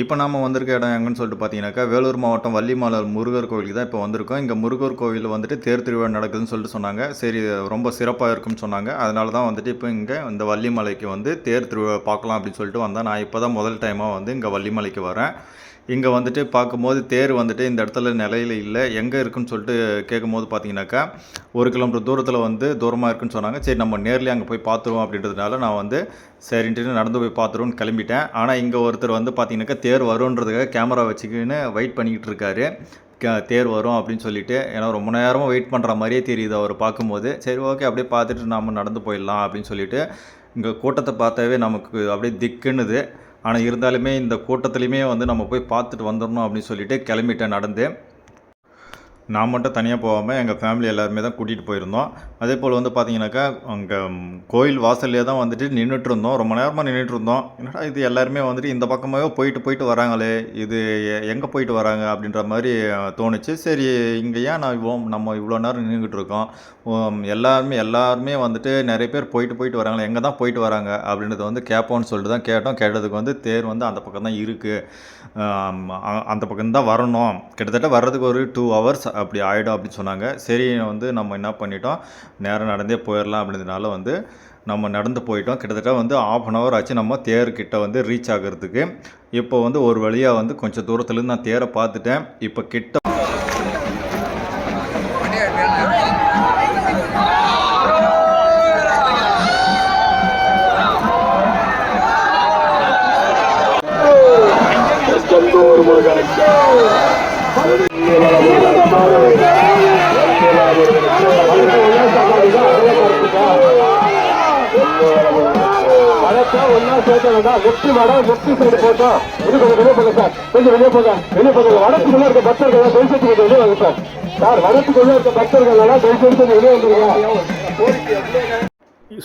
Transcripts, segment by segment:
இப்போ நாம வந்திருக்க இடம் எங்கன்னு சொல்லிட்டு பார்த்தீங்கன்னாக்கா வேலூர் மாவட்டம் வள்ளிமலை முருகர் கோவிலுக்கு தான் இப்போ வந்திருக்கோம். இங்கே முருகர் கோவிலில் வந்துட்டு தேர் திருவிழா நடக்குதுன்னு சொல்லிட்டு சொன்னாங்க. சரி ரொம்ப சிறப்பாக இருக்கும்னு சொன்னாங்க. அதனால தான் வந்துட்டு இப்போ இங்கே இந்த வள்ளிமலைக்கு வந்து தேர் திருவிழா பார்க்கலாம் அப்படின்னு சொல்லிட்டு வந்தேன். நான் இப்போ தான் முதல் டைமாக வந்து இங்கே வள்ளிமலைக்கு வரேன். இங்கே வந்துட்டு பார்க்கும்போது தேர் வந்துட்டு இந்த இடத்துல நிலையில் இல்லை. எங்கே இருக்குன்னு சொல்லிட்டு கேட்கும்போது பார்த்தீங்கன்னாக்கா ஒரு கிலோமீட்டர் தூரத்தில் வந்து தூரமாக இருக்குன்னு சொன்னாங்க. சரி நம்ம நேர்லேயே அங்கே போய் பார்த்துருவோம் அப்படின்றதுனால நான் வந்து சரின்ட்டு நடந்து போய் பார்த்துருவோன்னு கிளம்பிட்டேன். ஆனால் இங்கே ஒருத்தர் வந்து பார்த்தீங்கன்னாக்கா தேர் வருன்றதுக்காக கேமரா வச்சுக்கின்னு வெயிட் பண்ணிக்கிட்டு இருக்காரு. தேர் வரும் அப்படின்னு சொல்லிட்டு ஏன்னா ரொம்ப நேரமாக வெயிட் பண்ணுற மாதிரியே தெரியுது அவர் பார்க்கும்போது. சரி ஓகே அப்படியே பார்த்துட்டு நாம் நடந்து போயிடலாம் அப்படின்னு சொல்லிட்டு இங்கே கூட்டத்தை பார்த்தாவே நமக்கு அப்படியே திக்குன்னுது. ஆனால் இருந்தாலுமே இந்த கூட்டத்துலையுமே வந்து நம்ம போய் பார்த்துட்டு வந்துடணும் அப்படின்னு சொல்லிட்டு கிளம்பிட்டேன் நடந்து நான் மட்டும் தனியாக போகாமல் எங்கள் ஃபேமிலி எல்லாருமே தான் கூட்டிகிட்டு போயிருந்தோம். அதே போல் வந்து பார்த்தீங்கன்னாக்கா அங்கே கோயில் வாசல்லே தான் வந்துட்டு நின்றுட்டு இருந்தோம் ரொம்ப நேரமாக நின்றுட்டு இருந்தோம் என்னடா இது எல்லாருமே வந்துட்டு இந்த பக்கமாகவே போயிட்டு போயிட்டு வராங்களே இது எங்கே போயிட்டு வராங்க அப்படின்ற மாதிரி தோணுச்சு. சரி இங்கே ஏன் நான் இவ்வளோ நம்ம இவ்வளோ நேரம் நின்றுக்கிட்டு இருக்கோம்? எல்லாருமே எல்லாருமே வந்துட்டு நிறைய பேர் போயிட்டு போயிட்டு வராங்களே எங்கே தான் போயிட்டு வராங்க அப்படின்றத வந்து கேட்போம்னு சொல்லிட்டு தான் கேட்டோம். கேட்டதுக்கு வந்து தேர் வந்து அந்த பக்கம் தான் இருக்குது அந்த பக்கம் தான் வரணும். கிட்டத்தட்ட வர்றதுக்கு ஒரு டூ ஹவர்ஸ் அப்படி ஆகிடும் அப்படின்னு சொன்னாங்க. சரி வந்து நம்ம என்ன பண்ணிட்டோம்? நேரம் நடந்தே போயிடலாம் அப்படின்றதுனால வந்து நம்ம நடந்து போயிட்டோம். கிட்டத்தட்ட வந்து ஆஃப் அன் ஹவர் ஆச்சு நம்ம தேர்கிட்ட வந்து ரீச் ஆகிறதுக்கு. இப்போ வந்து ஒரு வழியாக வந்து கொஞ்சம் தூரத்துலேருந்து நான் தேரை பார்த்துட்டேன். இப்போ கிட்ட செந்தூர் முருகனுக்கு ஒன்னா சேர்த்தா முட்டி வட முட்டி சைடு போட்டோம் இது கொஞ்சம் வெளியே போங்க சார். கொஞ்சம் வெளியே போங்க வெளியே போங்க. வடத்துக்குள்ள இருக்க பக்தர்கள் தயவுசெய்து கொஞ்சம் வெளியே வாங்க சார். சார் இருக்க பக்தர்கள் எல்லாம் தயவுசெய்து வெளியே வந்துருங்க.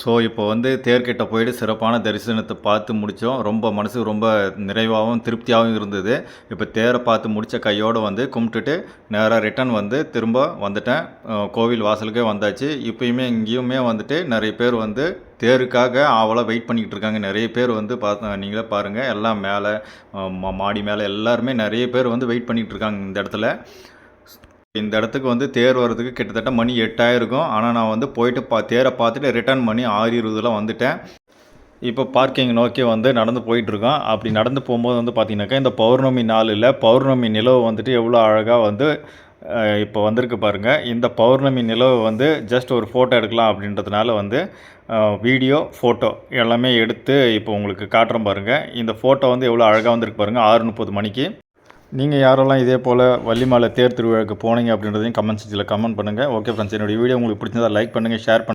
ஸோ இப்போ வந்து தேர்கிட்ட போயிட்டு சிறப்பான தரிசனத்தை பார்த்து முடித்தோம். ரொம்ப மனசு ரொம்ப நிறைவாகவும் திருப்தியாகவும் இருந்தது. இப்போ தேரை பார்த்து முடித்த கையோடு வந்து கும்பிட்டுட்டு நேராக ரிட்டர்ன் வந்து திரும்ப வந்துட்டேன். கோவில் வாசலுக்கே வந்தாச்சு. இப்பயுமே இங்கேயுமே வந்துட்டு நிறைய பேர் வந்து தேருக்காக ஆவலாக வெயிட் பண்ணிக்கிட்டு இருக்காங்க. நிறைய பேர் வந்து பார்த்தா நீங்களே பாருங்கள் எல்லாம் மேலே மா- மாடி மேலே எல்லாருமே நிறைய பேர் வந்து வெயிட் பண்ணிக்கிட்டு இருக்காங்க இந்த இடத்துல. இந்த இடத்துக்கு வந்து தேர் வர்றதுக்கு கிட்டத்தட்ட மணி எட்டாயிருக்கும். ஆனால் நான் வந்து போயிட்டு பா தேரை பார்த்துட்டு ரிட்டர்ன் மணி ஆறு இருபதுல வந்துட்டேன். இப்போ பார்க்கிங் நோக்கி வந்து நடந்து போயிட்டுருக்கோம் அப்படி நடந்து போகும்போது வந்து பார்த்தீங்கன்னாக்கா இந்த பௌர்ணமி நாளில் பௌர்ணமி நிலவு வந்துட்டு எவ்வளோ அழகாக வந்து இப்போ வந்திருக்கு பாருங்கள் இந்த பௌர்ணமி நிலவு வந்து ஜஸ்ட் ஒரு ஃபோட்டோ எடுக்கலாம் அப்படின்றதுனால வந்து வீடியோ ஃபோட்டோ எல்லாமே எடுத்து இப்போ உங்களுக்கு காட்டுறோம் பாருங்கள் இந்த ஃபோட்டோ வந்து எவ்வளோ அழகாக வந்திருக்கு பாருங்கள் ஆறு முப்பது மணிக்கு. நீங்கள் யாரெல்லாம் இதே போல் வள்ளிமலை தேர் திருவிழாவுக்கு போனீங்க அப்படின்றதையும் கமெண்ட் செக்ஷனில் கமெண்ட் பண்ணுங்கள் ஓகே ஃப்ரெண்ட்ஸ் என்னுடைய வீடியோ உங்களுக்கு பிடிச்சதா லைக் பண்ணுங்கள் ஷேர் பண்ணுங்கள்